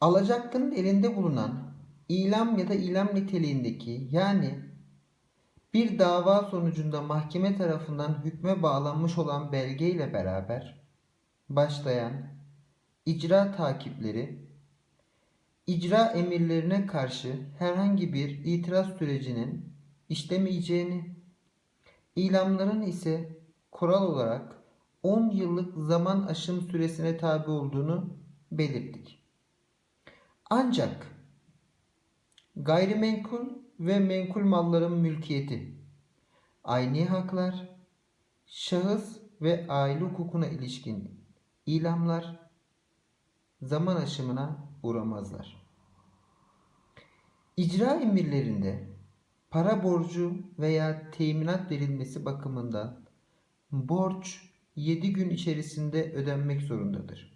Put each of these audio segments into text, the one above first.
Alacaklının elinde bulunan ilam ya da ilam niteliğindeki yani bir dava sonucunda mahkeme tarafından hükme bağlanmış olan belge ile beraber başlayan icra takipleri icra emirlerine karşı herhangi bir itiraz sürecinin işlemeyeceğini, ilamların ise kural olarak 10 yıllık zaman aşım süresine tabi olduğunu belirttik. Ancak gayrimenkul ve menkul malların mülkiyeti, aynı haklar, şahıs ve aile hukukuna ilişkin ilamlar zaman aşımına uğramazlar. İcra emirlerinde para borcu veya teminat verilmesi bakımından borç 7 gün içerisinde ödenmek zorundadır.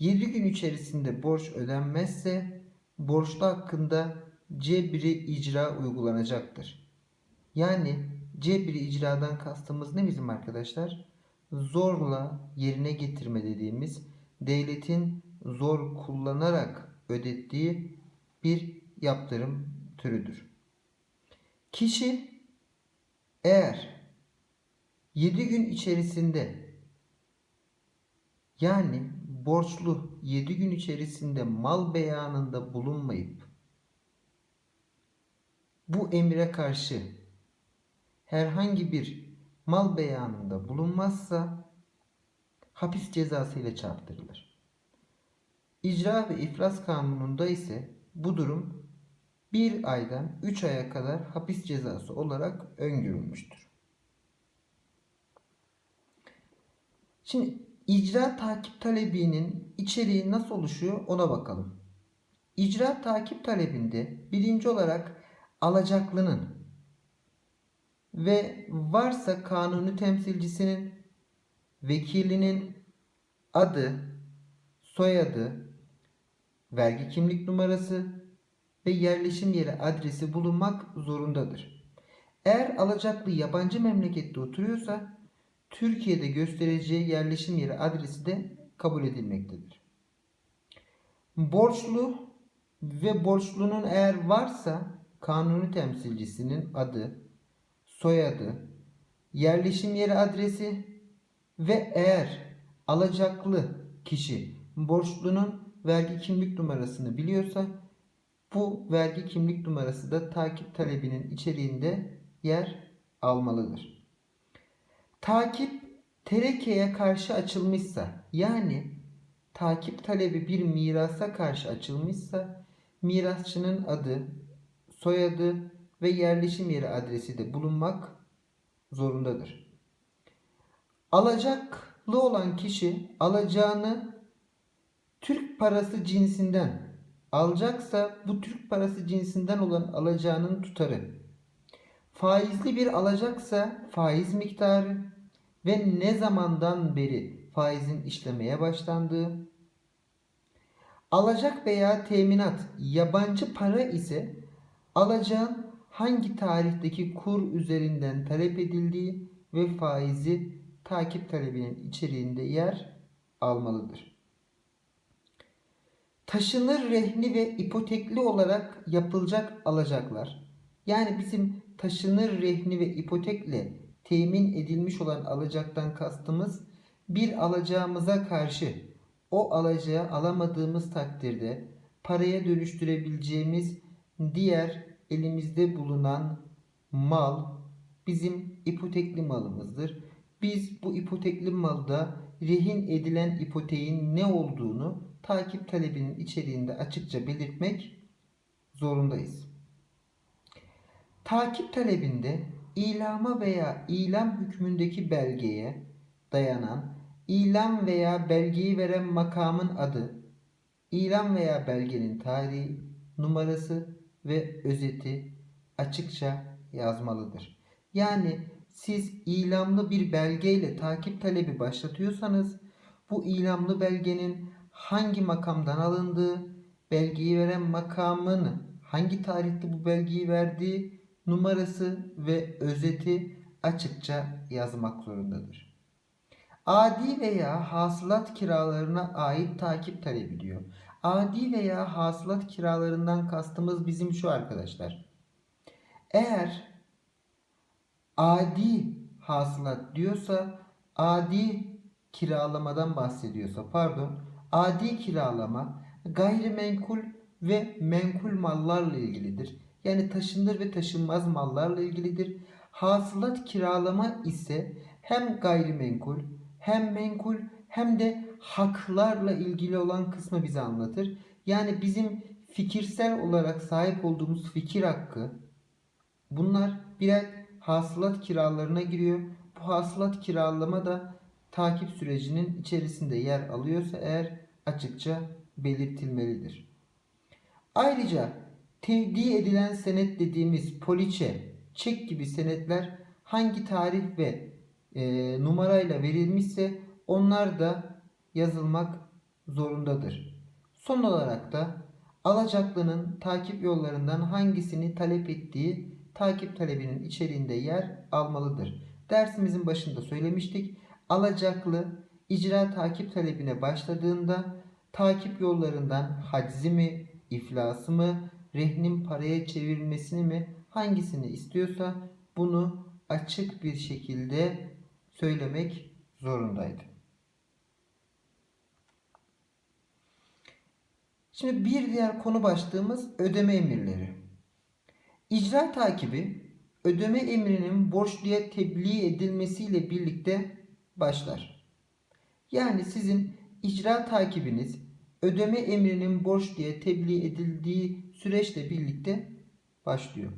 7 gün içerisinde borç ödenmezse borçlu hakkında cebri icra uygulanacaktır. Yani cebri icradan kastımız ne bizim arkadaşlar? Zorla yerine getirme dediğimiz devletin zor kullanarak ödettiği bir yaptırım türüdür. Kişi eğer 7 gün içerisinde yani borçlu 7 gün içerisinde mal beyanında bulunmayıp bu emire karşı herhangi bir mal beyanında bulunmazsa hapis cezası ile çarptırılır. İcra ve iflas kanununda ise bu durum bir aydan 3 aya kadar hapis cezası olarak öngörülmüştür. Şimdi icra takip talebinin içeriği nasıl oluşuyor ona bakalım. İcra takip talebinde birinci olarak alacaklının ve varsa kanuni temsilcisinin, vekilinin adı, soyadı, vergi kimlik numarası ve yerleşim yeri adresi bulunmak zorundadır. Eğer alacaklı yabancı memlekette oturuyorsa Türkiye'de göstereceği yerleşim yeri adresi de kabul edilmektedir. Borçlu ve borçlunun eğer varsa kanuni temsilcisinin adı, soyadı, yerleşim yeri adresi ve eğer alacaklı kişi borçlunun vergi kimlik numarasını biliyorsa bu vergi kimlik numarası da takip talebinin içeriğinde yer almalıdır. Takip terekeye karşı açılmışsa yani takip talebi bir mirasa karşı açılmışsa mirasçının adı, soyadı ve yerleşim yeri adresi de bulunmak zorundadır. Alacaklı olan kişi alacağını Türk parası cinsinden alacaksa bu Türk parası cinsinden olan alacağının tutarı. Faizli bir alacaksa faiz miktarı ve ne zamandan beri faizin işlemeye başlandığı. Alacak veya teminat yabancı para ise alacağın hangi tarihteki kur üzerinden talep edildiği ve faizi takip talebinin içeriğinde yer almalıdır. Taşınır rehni ve ipotekli olarak yapılacak alacaklar. Yani bizim taşınır rehni ve ipotekle temin edilmiş olan alacaktan kastımız bir alacağımıza karşı o alacağı alamadığımız takdirde paraya dönüştürebileceğimiz diğer elimizde bulunan mal bizim ipotekli malımızdır. Biz bu ipotekli malda rehin edilen ipoteğin ne olduğunu takip talebinin içeriğinde açıkça belirtmek zorundayız. Takip talebinde ilama veya ilam hükmündeki belgeye dayanan ilam veya belgeyi veren makamın adı, ilam veya belgenin tarihi, numarası ve özeti açıkça yazmalıdır. Yani siz ilamlı bir belgeyle takip talebi başlatıyorsanız bu ilamlı belgenin hangi makamdan alındığı, belgeyi veren makamın hangi tarihte bu belgeyi verdiği, numarası ve özeti açıkça yazmak zorundadır. Adi veya hasılat kiralarına ait takip talebi diyor. Adi veya hasılat kiralarından kastımız bizim şu arkadaşlar. Eğer adi hasılat diyorsa adi kiralamadan bahsediyorsa pardon adi kiralama gayrimenkul ve menkul mallarla ilgilidir. Yani taşınır ve taşınmaz mallarla ilgilidir. Hasılat kiralama ise hem gayrimenkul hem menkul hem de haklarla ilgili olan kısmı bize anlatır. Yani bizim fikirsel olarak sahip olduğumuz fikir hakkı bunlar birer hasılat kiralarına giriyor. Bu hasılat kiralama da takip sürecinin içerisinde yer alıyorsa eğer açıkça belirtilmelidir. Ayrıca tevdi edilen senet dediğimiz poliçe, çek gibi senetler hangi tarih ve e, numarayla verilmişse onlar da yazılmak zorundadır. Son olarak da alacaklının takip yollarından hangisini talep ettiği takip talebinin içeriğinde yer almalıdır. Dersimizin başında söylemiştik. Alacaklı icra takip talebine başladığında takip yollarından haczi mi, iflası mı, rehnin paraya çevirmesini mi hangisini istiyorsa bunu açık bir şekilde söylemek zorundaydı. Şimdi bir diğer konu başlığımız ödeme emirleri. İcra takibi ödeme emrinin borçluya tebliğ edilmesiyle birlikte başlar. Yani sizin icra takibiniz ödeme emrinin borçluya tebliğ edildiği süreçle birlikte başlıyor.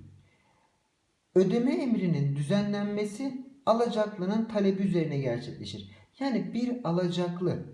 Ödeme emrinin düzenlenmesi alacaklının talebi üzerine gerçekleşir. Yani bir alacaklı